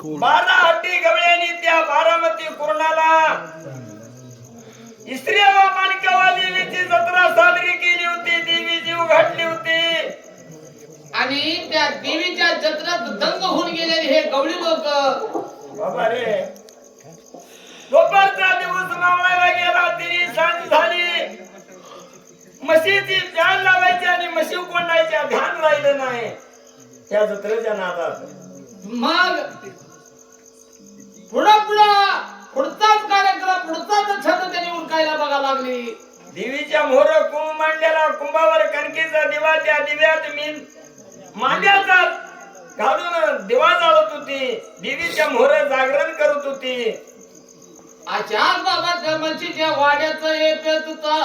बारा हट्टी गवळ्यांनी त्या बारामती कुर्णाला स्त्री माणकवा देवीची जत्रा साजरी केली होती देवी जीव घातली होती. आणि त्या देवीच्या जत्रेत दंग होऊन गेलेले हे गवळी लोक. बाबा रे. दुपारचा दिवस मावळायला गेला तिने सांज झाली. म्हशीची ध्यान लावायची आणि म्हशी कोंडायच्या ध्यान राहिलं नाही. त्या जत्रेच्या नादात. मग पुढं पुढं पुढचाच कार्यक्रम पुढचाच छंद त्यांनी उरकायला बघा लागली. देवीच्या मोहर कुंभ मांडलेला कुंभावर कणकीचा दिवा त्या दिव्यात मी मांड्याचा घालून दिवा जाळत होती. देवीच्या मोहर जागरण करत होती. आचार बाबा त्या म्हशीच्या वाड्याचं हे पेत होता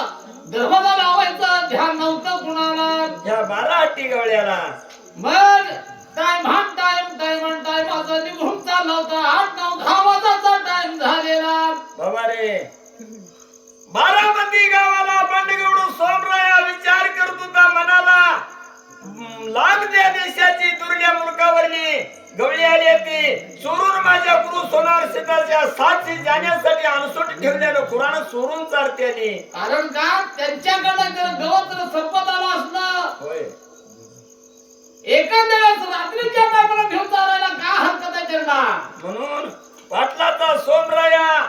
दरवाजा लावायचं ध्यान नव्हतं कुणाला. या बारा हट्टी गवळ्याला. मग टाइम हा टाइम टाइम आणि टाइम असं निघून चालला होता आठ नऊ दहा वाजाचा टाइम झालेला. बाबा रे. बारामती गावाला बंडगवडू सोमराया विचार करत होता मनाला. हम्म, लांब त्या देशाची दुर्ल्या मुलकावरली. गवळी आली होती. चोरून माझ्या गुरु सोनार सीताच्या साथी जाण्यासाठी अनसोट ठेवल्यानं कुराण चोरून आली कारण का? त्यांच्याकडे जर संपत आलं असलं होय. एखाद्या वेळेस रात्रीच्या टायमाला घेऊन चालायला काय हरकत आहे त्यांना? म्हणून पाटलाचा सोमराया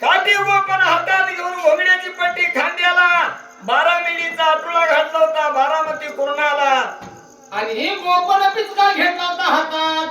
काठी गोपन हातात घेऊन घोंगड्याची पट्टी खांद्याला बारा मिलीचा आटुळा घातला होता बारामती कुर्णाला. आणि ही गोपन पिचका घेतला होता हातात.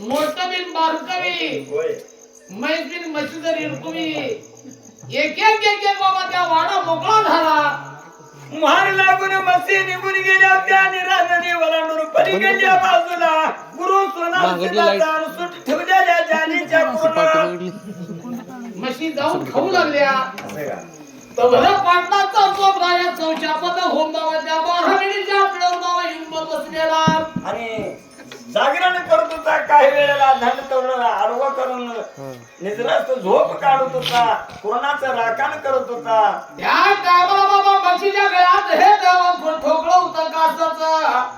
मोठं बिन बारकवी. होय. म्हैस बिन म्हशी जर इरकुवी एक एक एक एक बाबा त्या वाडा मोकळा झाला. महार लागून मसी निघून गेल्या त्या निराजनी वलांडून पलीकडल्या बाजूला. गुरु मागडलं लाइट. सोना सुट ठेवलेल्या जानीच्या पूर्ण. म्हशी जाऊन खाऊ लागल्या. असं का? तवला पाटलाचा चोप राया चौच्या पद होम त्या बारा मिनिटच्या आपल्यावर बाबा हिंमत बसलेला. आणि जागरण करत होता काही वेळेला धन तोडलं आडवं करून निद्रास्त झोप काढत होता कोणाचं राखण करत होता त्या टायमाला बाबा म्हशीच्या गळ्यात हे ठोकळं होतं कासाचं